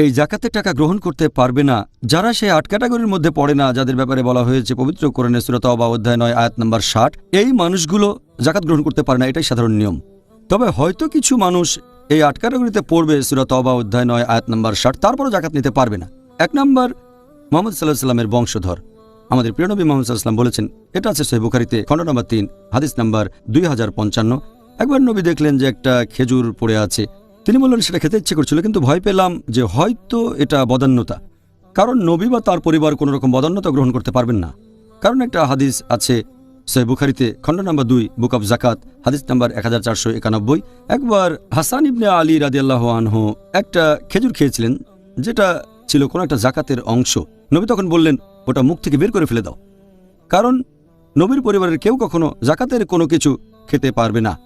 এই জাকাতের টাকা গ্রহণ করতে পারবে না। যারা সেই আট ক্যাটাগরির মধ্যে পড়ে না, যাদের ব্যাপারে বলা হয়েছে পবিত্র কোরআনে সুরত অবা অধ্যায় নয়, আয়াত নম্বর ষাট, এই মানুষগুলো জাকাত গ্রহণ করতে পারে না, এটাই সাধারণ নিয়ম। তবে হয়তো কিছু মানুষ এই আট ক্যাটাগরিতে পড়বে সুরত অবা অধ্যায় নয়, আয়াত নম্বর ষাট, তারপরও জাকাত নিতে পারবে না। এক নম্বর, মোহাম্মদ সাল্লাহ সাল্লামের বংশধর। আমাদের প্রিয় নবী মোহাম্মদ সাল্লাম বলেছেন, এটা আছে সহি বুখারিতে খণ্ড নম্বর তিন, হাদিস নম্বর দুই হাজার পঞ্চান্ন। একবার নবী দেখলেন যে একটা খেজুর পড়ে আছে তিনি বললেন, সেটা খেতে ইচ্ছে করছিল, কিন্তু ভয় পেলাম যে হয়তো এটা বদান্যতা। কারণ নবী বা তার পরিবার কোনো রকম বদান্যতা গ্রহণ করতে পারবেন না। কারণ একটা হাদিস আছে সহি বুখারিতে, খণ্ড নম্বর দুই, বুক অফ জাকাত, হাদিস নাম্বার এক হাজার চারশো একানব্বই। একবার হাসান ইবনে আলী রাদিয়াল্লাহ আনহু একটা খেজুর খেয়েছিলেন, যেটা ছিল কোনো একটা জাকাতের অংশ। নবী তখন বললেন, ওটা মুখ থেকে বের করে ফেলে দাও। কারণ নবীর পরিবারের কেউ কখনো জাকাতের কোনো কিছু খেতে পারবে না।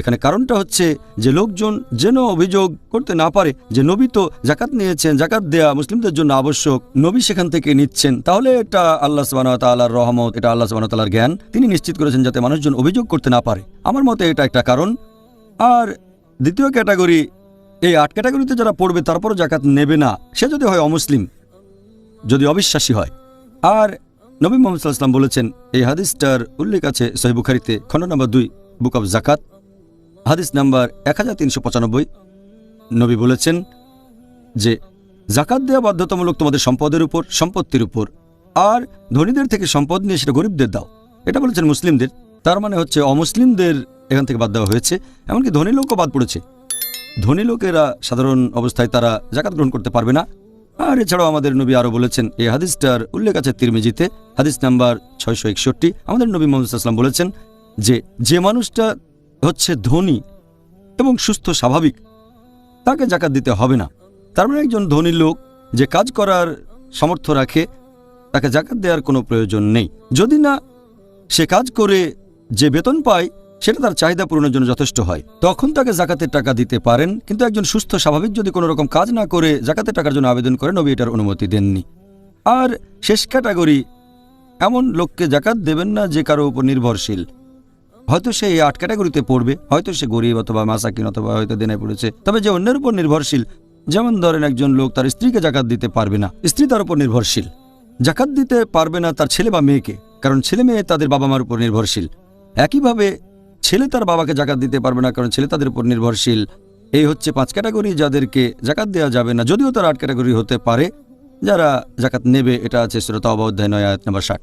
এখানে কারণটা হচ্ছে যে লোকজন যেন অভিযোগ করতে না পারে যে নবী তো জাকাত নিয়েছেন জাকাত দেয়া মুসলিমদের জন্য আবশ্যক, নবী সেখান থেকে নিচ্ছেন। তাহলে এটা আল্লাহ সুবাহতাল্লাহর রহমত, এটা আল্লাহ সুবাহতাল্লাহর জ্ঞান। তিনি নিশ্চিত করেছেন যাতে মানুষজন অভিযোগ করতে না পারে। আমার মতে এটা একটা কারণ। আর দ্বিতীয় ক্যাটাগরি, এই আট ক্যাটাগরিতে যারা পড়বে তারপরও জাকাত নেবে না। সে যদি হয় অমুসলিম, যদি অবিশ্বাসী হয়। আর নবী মোহাম্মদ সাল্লাম বলেছেন, এই হাদিসটার উল্লেখ আছে সহিবুখারিতে খণ্ড নম্বর দুই, বুক অব জাকাত হাদিস নাম্বার এক হাজার তিনশো পঁচানব্বই। নবী বলেছেন যে জাকাত দেওয়া বাধ্যতামূলক তোমাদের সম্পদের উপর, সম্পত্তির উপর, আর ধনীদের থেকে সম্পদ নিয়ে সেটা গরিবদের দাও। এটা বলেছেন মুসলিমদের। তার মানে হচ্ছে অমুসলিমদের এখান থেকে বাদ দেওয়া হয়েছে, এমনকি ধনী লোকও বাদ পড়েছে। ধনী লোকেরা সাধারণ অবস্থায় তারা জাকাত গ্রহণ করতে পারবে না। আর এছাড়াও আমাদের নবী আরও বলেছেন এই হাদিসটার উল্লেখ আছে তিরমিজিতে, হাদিস নাম্বার ছয়শো একষট্টি। আমাদের নবী মোহাম্মদ বলেছেন যে যে মানুষটা হচ্ছে ধনী এবং সুস্থ, স্বাভাবিক। তাকে জাকাত দিতে হবে না। তার মানে একজন ধনী লোক যে কাজ করার সামর্থ্য রাখে, তাকে জাকাত দেওয়ার কোনো প্রয়োজন নেই। যদি না সে কাজ করে যে বেতন পায়, সেটা তার চাহিদা পূরণের জন্য যথেষ্ট হয়। তখন তাকে জাকাতের টাকা দিতে পারেন, কিন্তু একজন সুস্থ, স্বাভাবিক যদি কোনো রকম কাজ না করে, জাকাতের টাকার জন্য আবেদন করে, নবী এটার অনুমতি দেননি। আর শেষ ক্যাটাগরি, এমন লোককে জাকাত দেবেন না যে কারও উপর নির্ভরশীল। হয়তো সে এই আট ক্যাটাগরিতে পড়বে, হয়তো সে গরিব অথবা মাসাকিন অথবা হয়তো দেনে পড়েছে, তবে যে অন্যের উপর নির্ভরশীল, যেমন ধরেন একজন লোক তার স্ত্রীকে জাকাত দিতে পারবে না, স্ত্রী তার উপর নির্ভরশীল। জাকাত দিতে পারবে না তার ছেলে বা মেয়েকে, কারণ ছেলে মেয়ে তাদের বাবা মার উপর নির্ভরশীল। একইভাবে ছেলে তার বাবাকে জাকাত দিতে পারবে না, কারণ ছেলে তাদের উপর নির্ভরশীল। এই হচ্ছে পাঁচ ক্যাটাগরি যাদেরকে জাকাত দেওয়া যাবে না, যদিও তার আট ক্যাটাগরি হতে পারে, যারা জাকাত নেবে, এটা আছে শ্রোতা অধ্যায় নয়, আয়াত নাম্বার ষাট।